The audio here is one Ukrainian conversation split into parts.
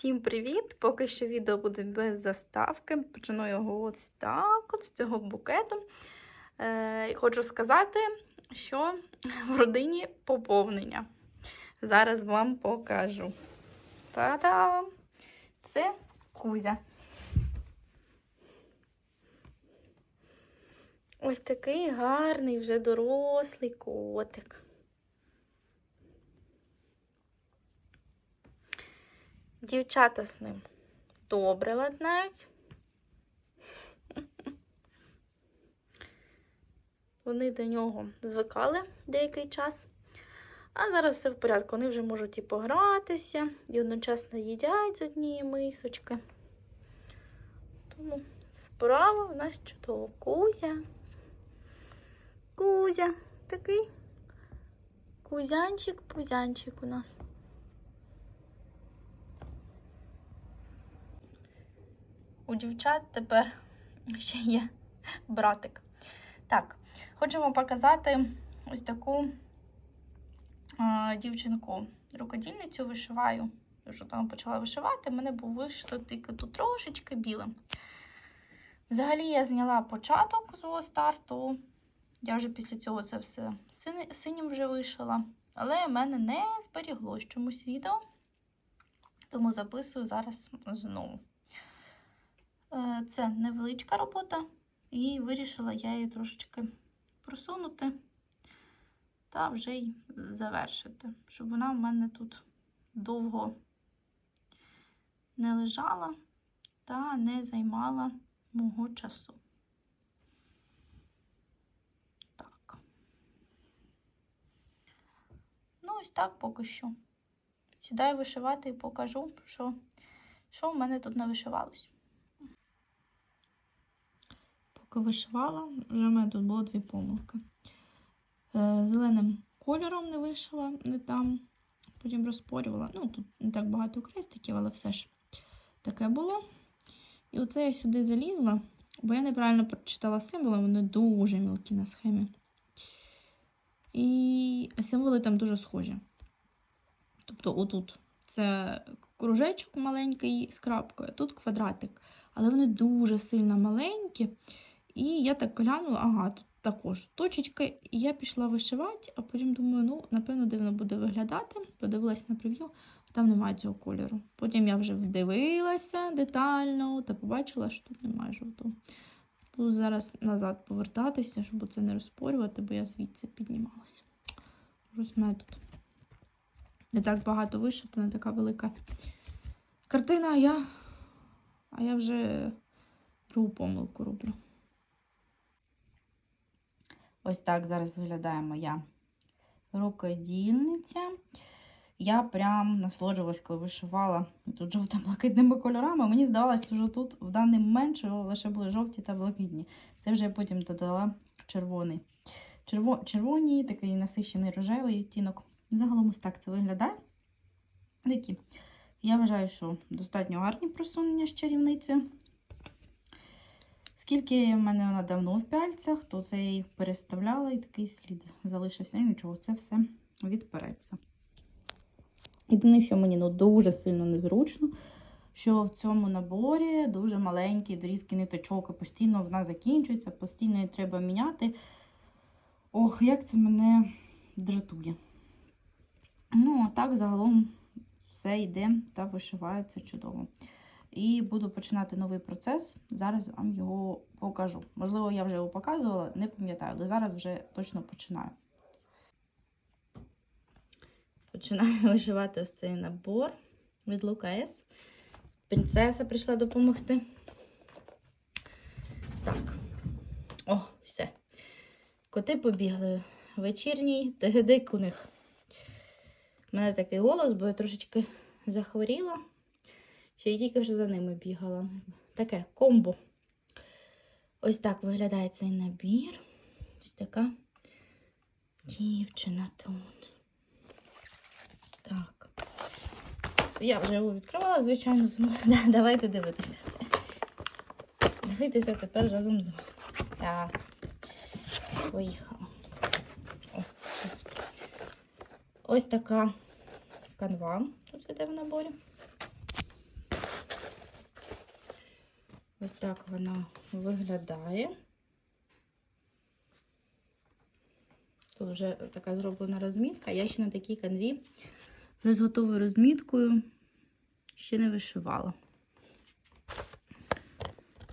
Всім привіт! Поки що відео буде без заставки. Почну його ось так, от з цього букету. Е, хочу сказати, що в родині поповнення. Зараз вам покажу. Та-дам! Це Кузя. Ось такий гарний, вже дорослий котик. Дівчата з ним добре ладнають. Вони до нього звикали деякий час. А зараз все в порядку. Вони вже можуть і погратися, і одночасно їдять з однієї мисочки. Тому справа в нас чудово. Кузя. Кузя. Такий кузянчик, пузянчик у нас. У дівчат тепер ще є братик. Так, хочемо показати ось таку а, дівчинку рукодільницю вишиваю. Вже там почала вишивати, мене був вишито тільки тут трошечки білим. Взагалі я зняла початок свого старту. Я вже після цього це все синім вже вишила. Але в мене не зберіглось чомусь відео, тому записую зараз знову. Е, Це невеличка робота, і вирішила я її трошечки просунути та вже й завершити, щоб вона в мене тут довго не лежала та не займала мого часу. Так. Ну, ось так поки що. Сідаю вишивати і покажу, що, що в мене тут навишивалось. Вишивала, вже в мене тут було дві помилки. Е, Зеленим кольором не вишила, не там, потім розпорювала. Ну, тут не так багато крестиків, але все ж таке було. І оце я сюди залізла, бо я неправильно прочитала символи, вони дуже мілкі на схемі. І символи там дуже схожі. Тобто, отут це кружечок маленький з крапкою, а тут квадратик. Але вони дуже сильно маленькі. І я так глянула, ага, тут також точечки. І я пішла вишивати, а потім думаю, ну, напевно, дивно буде виглядати. Подивилась на прев'ю, а там немає цього кольору. Потім я вже вдивилася детально та побачила, що тут немає жовтого. Буду зараз назад повертатися, щоб це не розпорювати, бо я звідси піднімалася. Ось не так багато вишито, не така велика картина, а я, а я вже другу помилку роблю. Ось так зараз виглядає моя рукодільниця. Я прям насолоджувалась, коли вишивала тут жовто-блакитними кольорами. Мені здавалося, що тут в даний момент лише були жовті та блакитні. Це вже я потім додала червоний. Черво... Червоний, такий насищений рожевий відтінок. Загалом ось так це виглядає. Такі. Я вважаю, що достатньо гарні просунення з чарівницею. Скільки в мене вона давно в пяльцях, то це я їх переставляла і такий слід залишився. Нічого, це все відпереться. Єдине, що мені ну, дуже сильно незручно, що в цьому наборі дуже маленький дорізки ниточок, і постійно вона закінчується, постійно її треба міняти. Ох, як це мене дратує. Ну, а так загалом все йде та вишивається чудово. І буду починати новий процес. Зараз вам його покажу. Можливо, я вже його показувала, не пам'ятаю, але зараз вже точно починаю. Починаю вишивати ось цей набор від Лукаес. Принцеса прийшла допомогти. Так. О, все. Коти побігли. Вечірній тегедик у них. У мене такий голос, бо я трошечки захворіла. Ще й тільки що за ними бігала. Таке комбо. Ось так виглядає цей набір. Ось така дівчина тут. Так. Я вже його відкривала, звичайно, тому давайте дивитися. Дивитися тепер разом з вами. Так. Поїхала. Ось така канва тут іде в наборі. Ось так вона виглядає. Тут вже така зроблена розмітка. Я ще на такій канві з готовою розміткою ще не вишивала.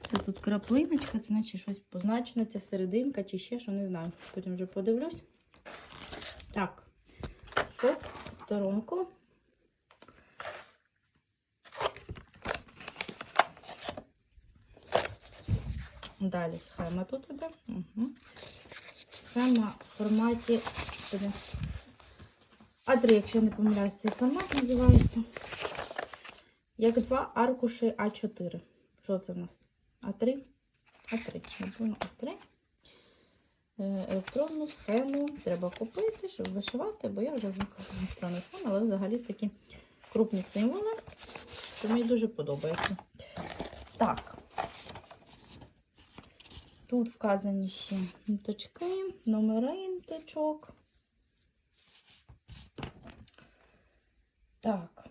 Це тут краплиночка, це наче щось позначене, це серединка чи ще що, не знаю. Потім вже подивлюсь. Так, оп, сторонку. Далі схема тут іде. Угу. Схема в форматі. А3, якщо не помиляюсь, цей формат називається. Як два аркуші А4. Що це в нас? А3? А3. Напевно, А3. Е, Електронну схему треба купити, щоб вишивати, бо я вже звикла до електронної схеми, але взагалі такі крупні символи, що мені дуже подобається. Так. Тут вказані ще ниточки, номери ниточок. Так,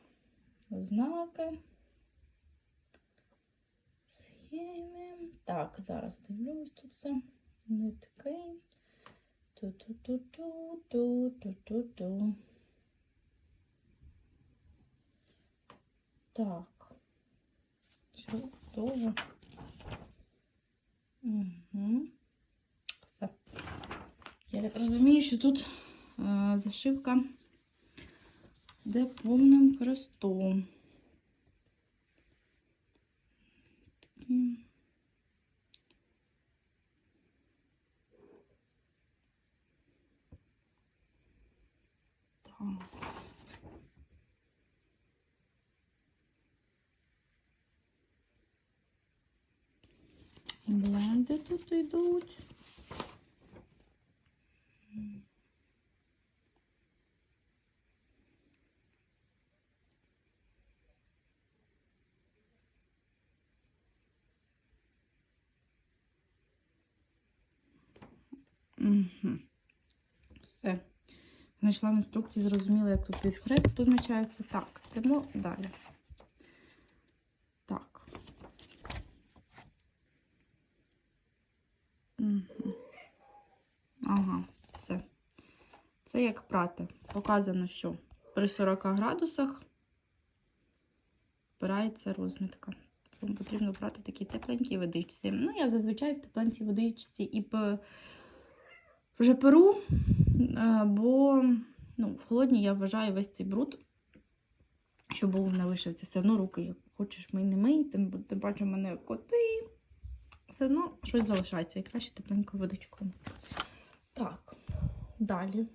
знаки. Схеми. Так, зараз дивлюсь тут все. Нитки. Ту-ту-ту-ту-ту-ту-ту-ту. Так. Чудово. Угу. Все. Я так розумію, що тут е, зашивка де повним хрестом. Такі. Так. Бленди тут йдуть. Угу. Все. Знайшла в інструкції, зрозуміла, як тут півхрест позначається. Так, йдемо далі. Так. Угу. Ага, все. Як прати. Показано, що при 40 градусах вбирається розмітка. Тому потрібно брати такі тепленькі водичці. Ну, я зазвичай в тепленькій водичці і по вже перу, е, бо ну, в холодній я вважаю весь цей бруд, що був на вишивці. Все одно руки, як хочеш мий не мий, тим, тим паче в мене коти. Все одно щось залишається і краще тепленькою водичкою. Так, далі.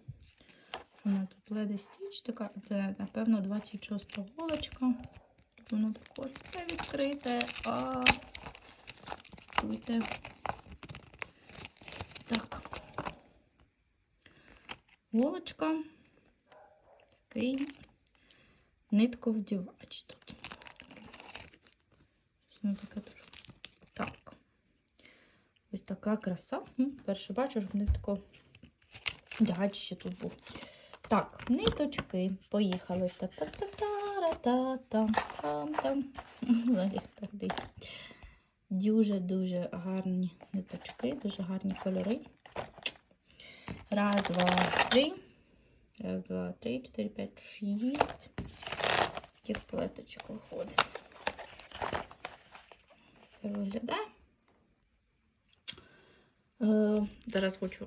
Мене тут леди стіч, така, це, напевно, 26 голочка. Воно також все відкрите. А чуйте. Так. Голочка. Такий нитковдівач тут. Воно таке трошки. Так. Ось така краса. Перше бачу, що них тако ще тут був. Так, ниточки. Поїхали. Та-та-та-та-ра-та-там. Там-там. Так. Дуже-дуже гарні ниточки, дуже гарні кольори. Раз, два, три. Раз, два, три, чотири, п'ять, шість. З таких плеточок виходить. Це виглядає. Е, зараз хочу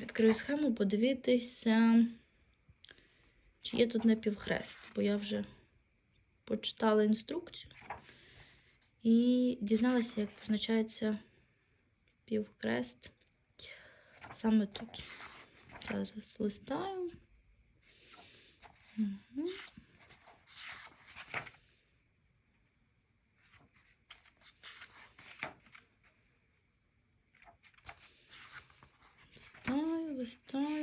відкрию схему, подивитися, чи є тут напівхрест, бо я вже почитала інструкцію і дізналася, як позначається півхрест саме тут. Зараз листаю. Угу. Листаю, листаю.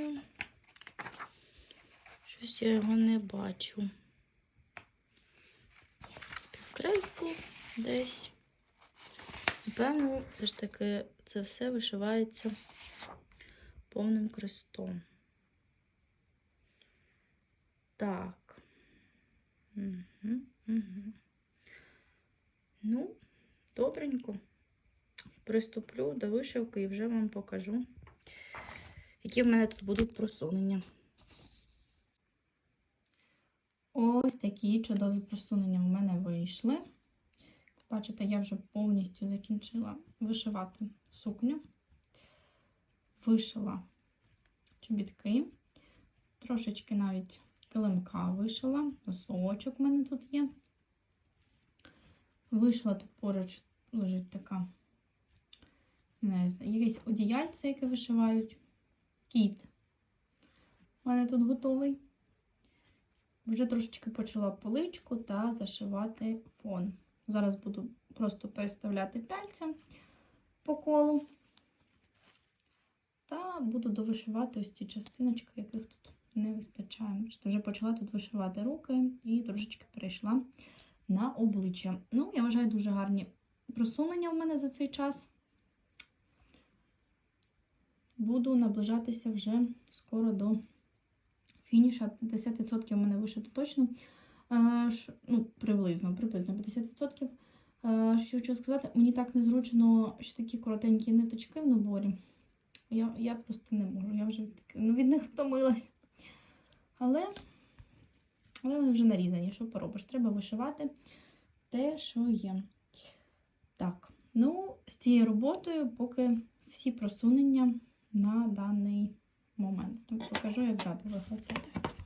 Я його не бачу. Підкрест десь. Напевно, все ж таки це все вишивається повним крестом. Так. Угу, угу. Ну, добренько. Приступлю до вишивки і вже вам покажу, які в мене тут будуть просунення. Ось такі чудові просунення в мене вийшли. Бачите, я вже повністю закінчила вишивати сукню. Вишила чобітки, трошечки навіть килимка вишила, носочок в мене тут є. Вишила тут поруч лежить така, не знаю, якесь одіяльце, яке вишивають. Кіт. У мене тут готовий. Вже трошечки почала поличку та зашивати фон. Зараз буду просто переставляти пальцем по колу. Та буду довишивати ось ці частиночки, яких тут не вистачає. Вже почала тут вишивати руки і трошечки перейшла на обличчя. Ну, я вважаю, дуже гарні просунення в мене за цей час. Буду наближатися вже скоро до фініша. 50% в мене вишито точно. Е, Ну, приблизно, приблизно 50%. Е, Що хочу сказати, мені так незручно, що такі коротенькі ниточки в наборі. Я, я просто не можу. Я вже від, ну, від них втомилась. Але, але вони вже нарізані. Що поробиш? Треба вишивати те, що є. Так, ну, з цією роботою поки всі просунення на даний момент. Ну, Покажу, як ззаду виглядається.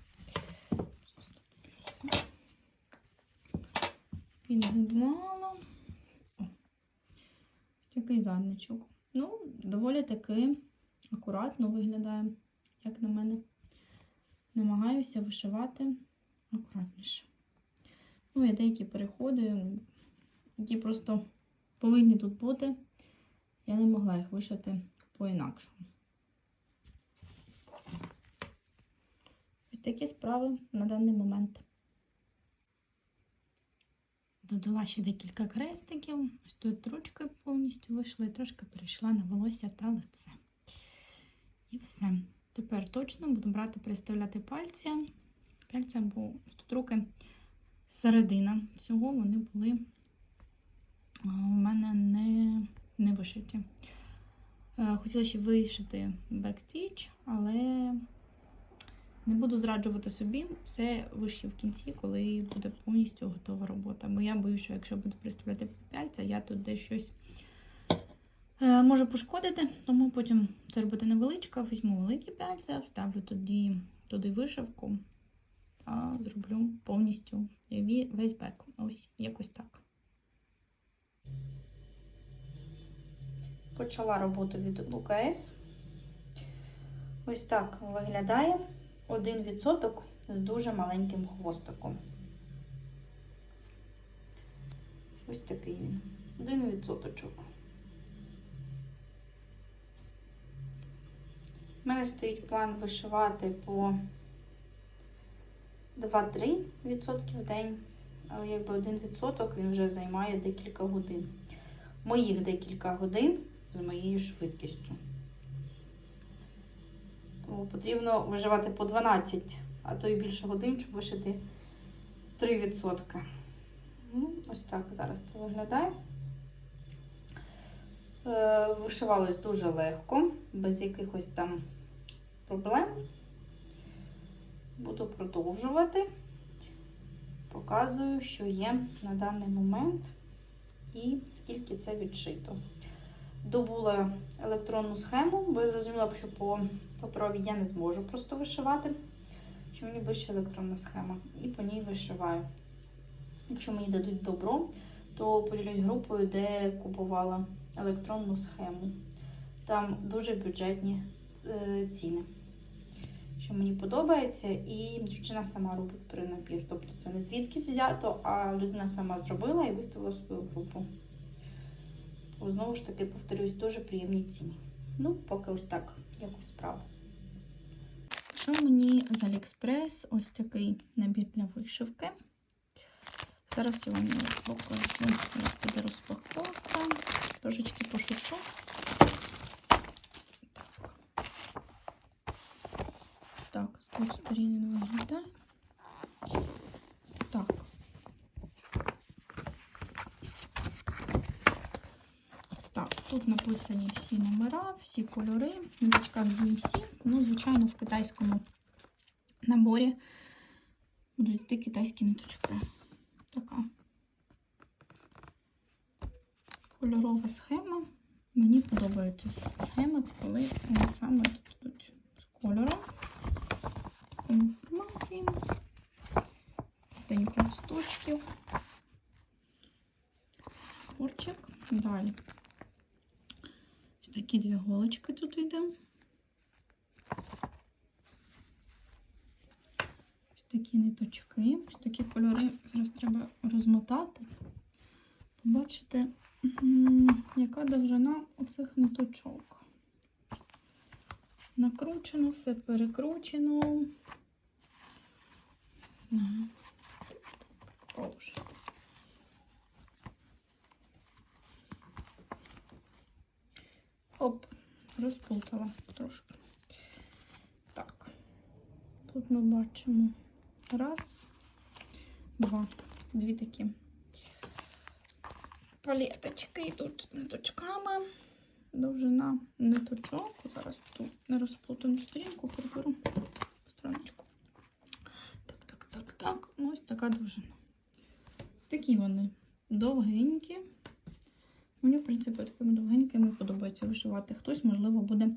Підгибала. О, такий задничок. Ну, доволі таки акуратно виглядає, як на мене. Намагаюся вишивати акуратніше. Ну, є деякі переходи, які просто повинні тут бути. Я не могла їх вишити по-інакшому. Такі справи на даний момент. Додала ще декілька крестиків. Ось тут ручки повністю вийшли, трошки перейшла на волосся та лице. І все. Тепер точно буду брати, переставляти пальці. Пальця, бо тут руки середина. Всього вони були у мене не, не вишиті. Е, Хотіла ще вишити бекстіч, але не буду зраджувати собі. Все вишью в кінці, коли буде повністю готова робота. Бо я боюся, що якщо буду приставляти пальця, я тут десь щось е, можу пошкодити. Тому потім це робити невеличка, візьму великі пальця, вставлю тоді туди вишивку та зроблю повністю весь бек. Ось якось так. Почала роботу від ЛКС. Ось так виглядає один відсоток з дуже маленьким хвостиком. Ось такий він. Один відсоточок. У мене стоїть план вишивати по 2-3 відсотки в день, але якби один відсоток він вже займає декілька годин. Моїх декілька годин з моєю швидкістю. Потрібно виживати по 12, а то і більше годин, щоб вишити 3%. Ну, ось так зараз це виглядає. Е, Вишивалось дуже легко, без якихось там проблем. Буду продовжувати. Показую, що є на даний момент і скільки це відшито. Добула електронну схему, бо я зрозуміла, що по паперовій я не зможу просто вишивати, що мені ближче електронна схема. І по ній вишиваю. Якщо мені дадуть добро, то поділюсь групою, де купувала електронну схему. Там дуже бюджетні е, ціни. Що мені подобається, і дівчина сама робить перенабір. Тобто це не звідкись взято, а людина сама зробила і виставила свою групу. Знову ж таки, повторюсь, дуже приємні ціні. Ну, поки ось так, якось справа. Що мені з Аліекспрес ось такий набір для вишивки. Зараз я вам покажу, як буде розпаковка. Трошечки пошучу. Так. Так, з двох сторін виглядає. Так. Тут написані всі номера, всі кольори, ниточка DMC. Ну, звичайно, в китайському наборі будуть йти китайські ниточки. Така кольорова схема. Мені подобаються схеми, коли вони саме тут йдуть з кольором. В такому форматі. День листочків. Порчик. Далі. Такі дві голочки тут йде. Ось такі ниточки, ось такі кольори. Зараз треба розмотати. Побачите, яка довжина оцих ниточок. Накручено, все перекручено. Знаю. Боже. Оп, розплутала трошки. Так. Тут ми бачимо раз, два, дві такі палеточки йдуть ниточками. Довжина ниточок. Зараз тут не розплутану сторінку приберу страничку. Так, так, так, так. Ось така довжина. Такі вони довгенькі. Мені, в принципі, такими довгенькими подобається вишивати. Хтось, можливо, буде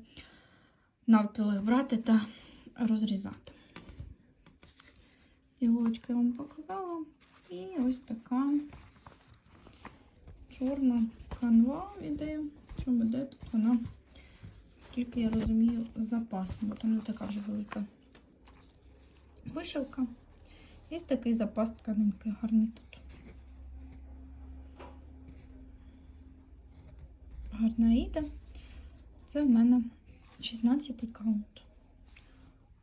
навпіл брати та розрізати. Іголочки я вам показала. І ось така чорна канва іде. Чому йде? Тут вона, скільки я розумію, з запасом, бо там не така вже велика вишивка. Є такий запас тканинки гарний тут. Гарна іде. Це в мене 16 каунт.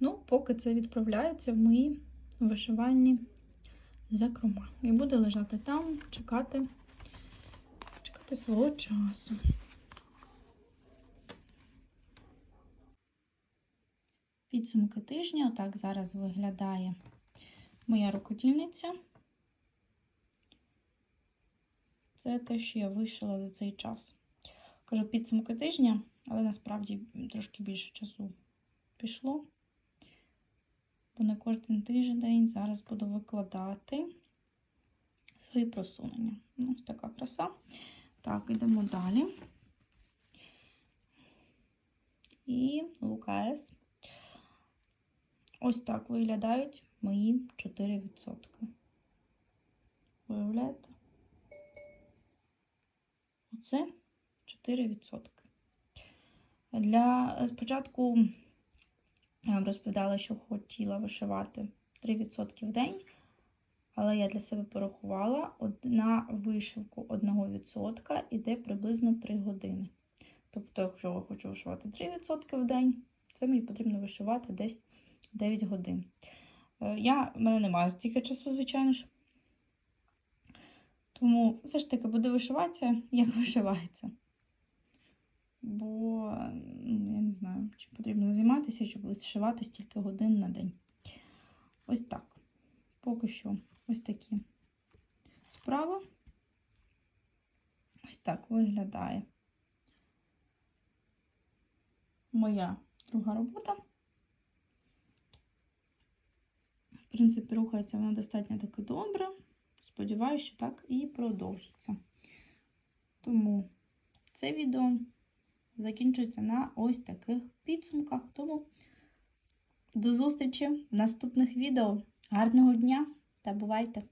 Ну, поки це відправляється в мої вишивальні закрома. І буде лежати там, чекати, чекати свого часу. Підсумки тижня. Отак зараз виглядає моя рукодільниця. Це те, що я вишила за цей час. Кажу підсумки тижня, але насправді трошки більше часу пішло. Бо не кожен тиждень зараз буду викладати свої просунення. Ну, Ось така краса. Так, йдемо далі. І Лукаес. Ось так виглядають мої 4%. Виявляєте? Оце 4%. Для спочатку я вам розповідала, що хотіла вишивати 3% в день, але я для себе порахувала, на вишивку 1% іде приблизно 3 години. Тобто, якщо я хочу вишивати 3% в день, це мені потрібно вишивати десь 9 годин. Е, Я, в мене немає стільки часу, звичайно ж. Тому все ж таки буду вишиватися, як вишивається. Бо, ну, я не знаю, чи потрібно займатися, щоб вишивати стільки годин на день. Ось так. Поки що ось такі справи. Ось так виглядає моя друга робота. В принципі, рухається вона достатньо таки добре. Сподіваюся, що так і продовжиться. Тому це відео закінчується на ось таких підсумках. Тому до зустрічі в наступних відео. Гарного дня та бувайте!